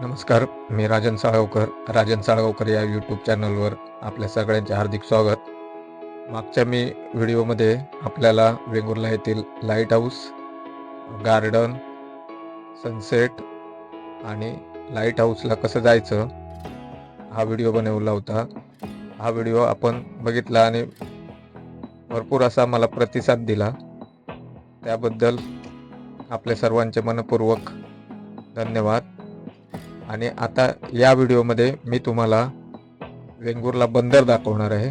नमस्कार मी राजन साळगावकर. राजन साळगावकर या यूट्यूब चॅनलवर आपल्या सगळ्यांचे हार्दिक स्वागत. मागच्या मी व्हिडिओमध्ये आपल्याला वेंगुर्ला येथील लाइट हाऊस गार्डन सनसेट आणि लाइट हाऊसला कसं जायचं हा व्हिडिओ बनवला होता. हा व्हिडिओ आपण बघितला आणि भरपूर असा मला प्रतिसाद दिला. त्याबद्दल आपल्या सर्वांचे मनपूर्वक धन्यवाद. आणि आता या व्हिडिओमध्ये मी तुम्हाला वेंगुर्ला बंदर दाखवणार आहे.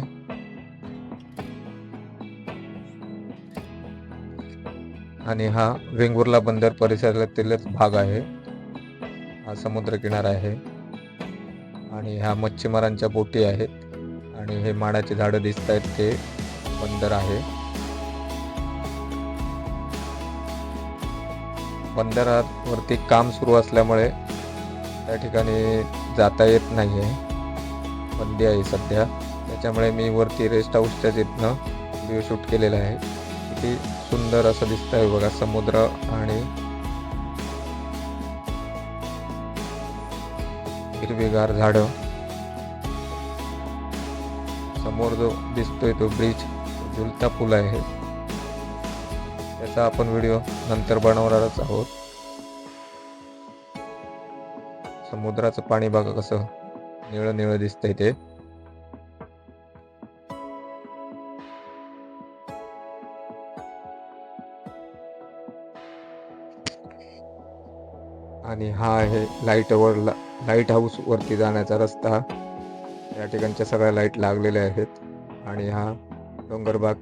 आणि हा वेंगुर्ला बंदर परिसरातीलच भाग आहे. हा समुद्रकिनारा आहे. आणि ह्या मच्छीमारांच्या बोटी आहेत. आणि हे माडाचे झाडं दिसत आहेत ते बंदर आहे. बंदरावरती काम सुरू असल्यामुळे त्या ठिकाणी जाता येत नाही आहे बंदी आहे सध्या. त्याच्यामुळे मी वरती रेस्ट हाऊसच्या तिथनं व्हिडिओ शूट केलेला आहे. किती सुंदर असं दिसत आहे बघा समुद्र आणि हिरवीगार झाडं. समोर जो दिसतोय तो ब्रिज झुलता पूल आहे. त्याचा आपण व्हिडिओ नंतर बनवणारच आहोत. समुद्राचं पाणी बघा कसं निळं निळं दिसतंय ते. आणि हा आहे लाईटवर लाइट हाऊस वरती जाण्याचा रस्ता. या ठिकाणच्या सगळ्या लाइट लागलेल्या आहेत. आणि हा डोंगरबाग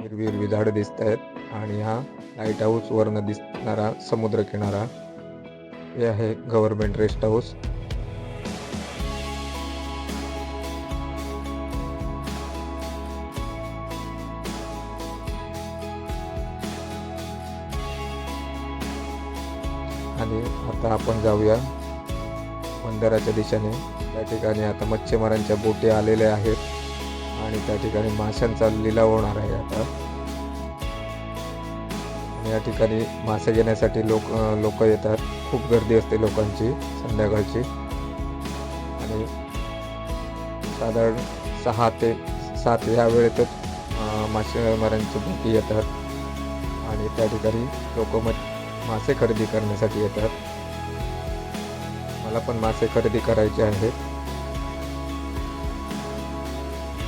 हिरवी हिरवी झाडं दिसत आहेत आणि हा लाइट हाऊस वरनं दिसणारा समुद्र किनारा हे आहे गव्हर्नमेंट रेस्ट हाऊस. आणि आता आपण जाऊया बंदराच्या दिशेने. त्या ठिकाणी आता मच्छीमारांच्या बोटी आलेल्या आहेत आणि त्या ठिकाणी माशांचा लिलाव होणार आहे आता. या ठिकाणी मासे घेण्यासाठी लोक लोक येतात. खूप गर्दी असते लोकांची संध्याकाळची. आणि साधारण सहा ते सात या वेळेतच मासेमारांची बोटी येतात. आणि त्या ठिकाणी लोक मग मासे खरेदी करण्यासाठी येतात. मला पण मासे खरेदी करायचे आहेत.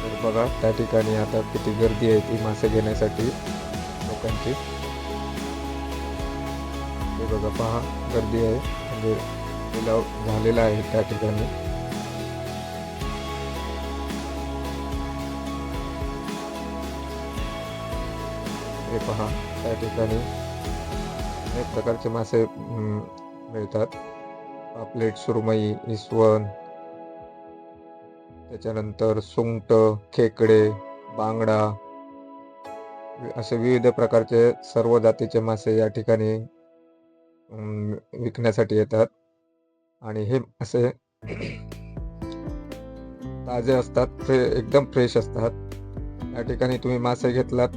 तर बघा त्या ठिकाणी आता किती गर्दी आहे ती मासे घेण्यासाठी लोकांची. हे बघा पहा गर्दी आहे. म्हणजे लिलाव झालेला आहे त्या ठिकाणी. हे पहा त्या ठिकाणी अनेक प्रकारचे मासे मिळतात. पापलेट सुरमई इसवण त्याच्यानंतर सुंगट खेकडे बांगडा असे विविध प्रकारचे सर्व जातीचे मासे या ठिकाणी विकण्यासाठी येतात. आणि हे मासे ताजे असतात फ्रे एकदम फ्रेश असतात. या ठिकाणी तुम्ही मासे घेतलात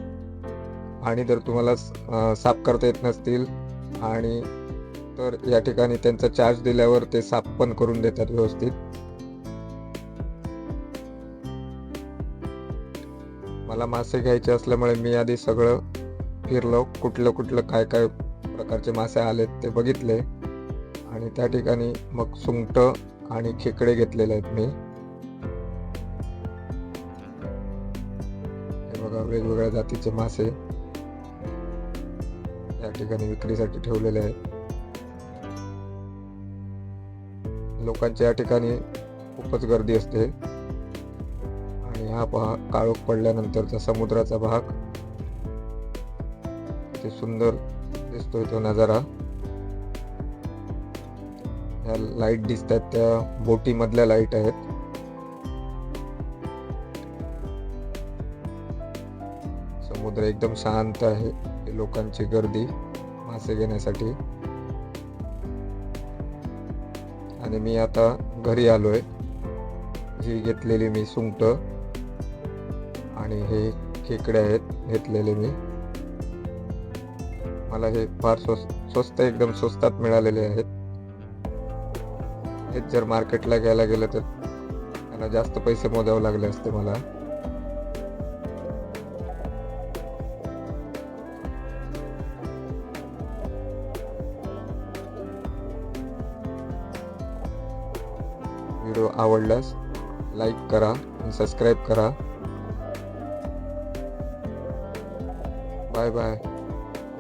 आणि जर तुम्हाला साफ करता येत नसतील आणि तर या ठिकाणी त्यांचा चार्ज दिल्यावर ते साफ पण करून देतात व्यवस्थित. मला मासे घ्यायचे असल्यामुळे मी आधी सगळं फिरलो कुठलं कुठलं काय काय प्रकारचे मासे आलेत ते बघितले. आणि त्या ठिकाणी मग सुंगट आणि खेकडे घेतलेले आहेत मी. हे बघा वेगवेगळ्या जातीचे मासे या ठिकाणी विक्रीसाठी ठेवलेले आहेत. लोकांच्या या ठिकाणी खूपच गर्दी असते. आणि हा पहा काळोख पडल्यानंतरचा समुद्राचा भाग. ते सुंदर दिसतोय तो नजारा. ह्या लाइट दिसतात त्या बोटी मधल्या लाइट आहेत. समुद्र एकदम शांत आहे लोकांची गर्दी मासे घेण्यासाठी. आणि मी आता घरी आलोय. ही घेतलेली मी सुंगट आणि हे खेकडे आहेत घेतलेले मी. मला हे फार स्वस्त स्वस्त एकदम स्वस्तात मिळालेले आहेत. हेच जर मार्केटला घ्यायला गेलं तर त्यांना जास्त पैसे मोजावे लागले असते मला. व्हिडिओ आवडल्यास लाईक करा आणि सबस्क्राईब करा. Bye bye.